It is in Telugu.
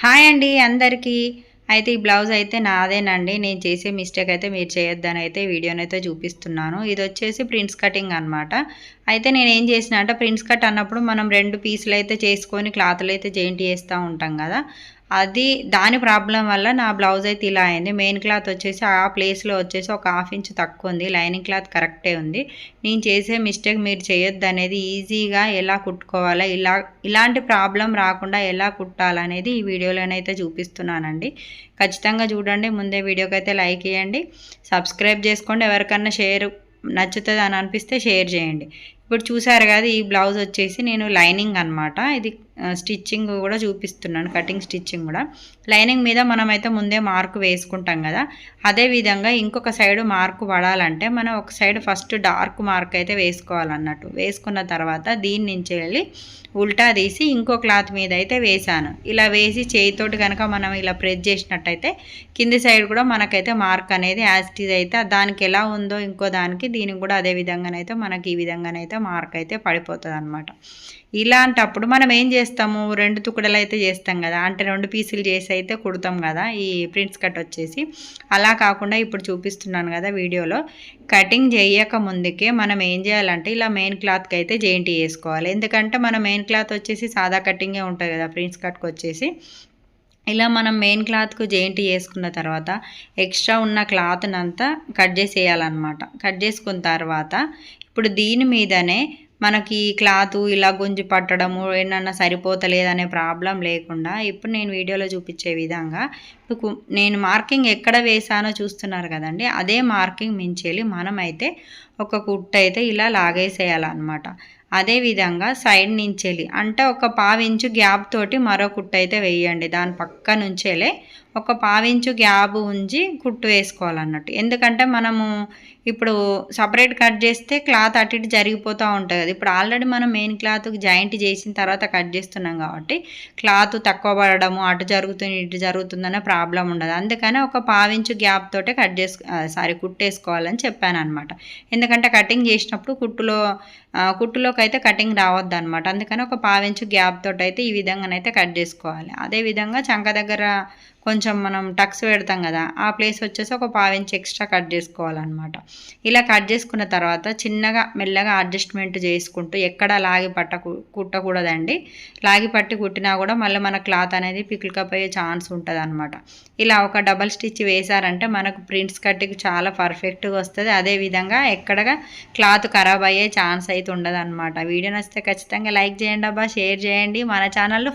హాయ్ అండి అందరికీ. అయితే ఈ బ్లౌజ్ అయితే నాదేనండి. నేను చేసే మిస్టేక్ అయితే మీరు చేయొద్దని అయితే వీడియోనైతే చూపిస్తున్నాను. ఇది వచ్చేసి ప్రింట్స్ కటింగ్ అనమాట అయితే నేను ఏం చేసిన అంటే ప్రింట్స్ కట్ అన్నప్పుడు మనం రెండు పీసులు అయితే చేసుకొని క్లాత్లు అయితే జాయింట్ చేస్తూ ఉంటాం కదా. అది దాని ప్రాబ్లం వల్ల నా బ్లౌజ్ అయితే ఇలా అయింది. మెయిన్ క్లాత్ వచ్చేసి ఆ ప్లేస్లో వచ్చేసి ఒక హాఫ్ ఇంచ్ తక్కువ ఉంది. లైనింగ్ క్లాత్ కరెక్టే ఉంది. నేను చేసే మిస్టేక్ మీరు చేయొద్దు అనేది ఈజీగా ఎలా కుట్టుకోవాలా ఇలా ఇలాంటి ప్రాబ్లం రాకుండా ఎలా కుట్టాలనేది ఈ వీడియోలోనైతే చూపిస్తున్నానండి. ఖచ్చితంగా చూడండి. ముందే వీడియోకి అయితే లైక్ ఇవ్వండి సబ్స్క్రైబ్ చేసుకోండి. ఎవరికన్నా షేర్ నచ్చుతుంది అని అనిపిస్తే షేర్ చేయండి. ఇప్పుడు చూసారు కదా ఈ బ్లౌజ్ వచ్చేసి నేను లైనింగ్ అనమాట ఇది స్టిచ్చింగ్ కూడా చూపిస్తున్నాను కటింగ్ స్టిచ్చింగ్ కూడా. లైనింగ్ మీద మనమైతే ముందే మార్క్ వేసుకుంటాం కదా. అదే విధంగా ఇంకొక సైడ్ మార్క్ పడాలంటే మనం ఒక సైడ్ ఫస్ట్ డార్క్ మార్క్ అయితే వేసుకోవాలన్నట్టు. వేసుకున్న తర్వాత దీని నుంచి వెళ్ళి ఉల్టా తీసి ఇంకో క్లాత్ మీద అయితే వేసాను ఇలా వేసి చేయితోటి కనుక మనం ఇలా ప్రెస్ చేసినట్టయితే కింది సైడ్ కూడా మనకైతే మార్క్ అనేది యాస్టీజ్ అయితే దానికి ఎలా ఉందో ఇంకో దానికి దీనికి కూడా అదే విధంగానైతే మనకి ఈ విధంగానైతే మార్క్ అయితే పడిపోతుంది అనమాట ఇలాంటప్పుడు మనం ఏం చేస్తాము? రెండు తుకుడలు అయితే చేస్తాం కదా. అంటే రెండు పీసులు చేసి అయితే కుడతాం కదా. ఈ ప్రింట్స్ కట్ వచ్చేసి. అలా కాకుండా ఇప్పుడు చూపిస్తున్నాను కదా వీడియోలో. కటింగ్ చేయక ముందుకే మనం ఏం చేయాలంటే ఇలా మెయిన్ క్లాత్కి అయితే జెయింట్ చేసుకోవాలి. ఎందుకంటే మన మెయిన్ క్లాత్ వచ్చేసి సాదా కటింగే ఉంటుంది కదా ప్రింట్స్ కట్కి వచ్చేసి. ఇలా మనం మెయిన్ క్లాత్కు జెయింట్ చేసుకున్న తర్వాత ఎక్స్ట్రా ఉన్న క్లాత్నంతా కట్ చేసేయాలన్నమాట. కట్ చేసుకున్న తర్వాత ఇప్పుడు దీని మీదనే మనకి క్లాత్ ఇలా గుంజి పట్టడము ఏమన్నా సరిపోతలేదనే ప్రాబ్లం లేకుండా ఇప్పుడు నేను వీడియోలో చూపించే విధంగా ఇప్పుడు నేను మార్కింగ్ ఎక్కడ వేసానో చూస్తున్నారు కదండి అదే మార్కింగ్ మించేలి మనమైతే ఒక కుట్టు అయితే ఇలా లాగేసేయాలన్నమాట. అదేవిధంగా సైడ్ నుంచెలి. అంటే ఒక పావించు గ్యాప్ తోటి మరో కుట్టు అయితే వేయండి. దాని పక్క నుంచేలే ఒక పావించు గ్యాప్ ఉంచి కుట్టు వేసుకోవాలన్నట్టు. ఎందుకంటే మనము ఇప్పుడు సపరేట్ కట్ చేస్తే క్లాత్ అటు ఇటు జరిగిపోతూ ఉంటుంది కదా. ఇప్పుడు ఆల్రెడీ మనం మెయిన్ క్లాత్కి జాయింట్ చేసిన తర్వాత కట్ చేస్తున్నాం కాబట్టి క్లాత్ తక్కువ పడడము అటు జరుగుతుంది ఇటు జరుగుతుందనే ప్రాబ్లం ఉండదు. అందుకని ఒక పావించు గ్యాప్ తోటే కట్ చేసు సారీ కుట్టేసుకోవాలని చెప్పాను అనమాట ఎందుకంటే కటింగ్ చేసినప్పుడు కుట్టులో కుట్టులో కుట్టులోకి అయితే కటింగ్ రావద్దు అనమాట అందుకని ఒక పావించు గ్యాప్ తోటి అయితే ఈ విధంగానైతే కట్ చేసుకోవాలి. అదేవిధంగా చంక దగ్గర కొంచెం మనం టక్స్ పెడతాం కదా ఆ ప్లేస్ వచ్చేసి ఒక పావించి ఎక్స్ట్రా కట్ చేసుకోవాలన్నమాట. ఇలా కట్ చేసుకున్న తర్వాత చిన్నగా మెల్లగా అడ్జస్ట్మెంట్ చేసుకుంటూ ఎక్కడ లాగి పట్ట కుట్టకూడదండి. లాగి పట్టి కుట్టినా కూడా మళ్ళీ మన క్లాత్ అనేది పికిల్కప్ అయ్యే ఛాన్స్ ఉంటుంది అనమాట ఇలా ఒక డబల్ స్టిచ్ వేశారంటే మనకు ప్రింట్స్ కట్టికి చాలా పర్ఫెక్ట్గా వస్తుంది. అదేవిధంగా ఎక్కడగా క్లాత్ ఖరాబ్ అయ్యే ఛాన్స్ అయితే ఉండదు అనమాట వీడియో నచ్చితే ఖచ్చితంగా లైక్ చేయండి అబ్బా షేర్ చేయండి. మన ఛానల్లో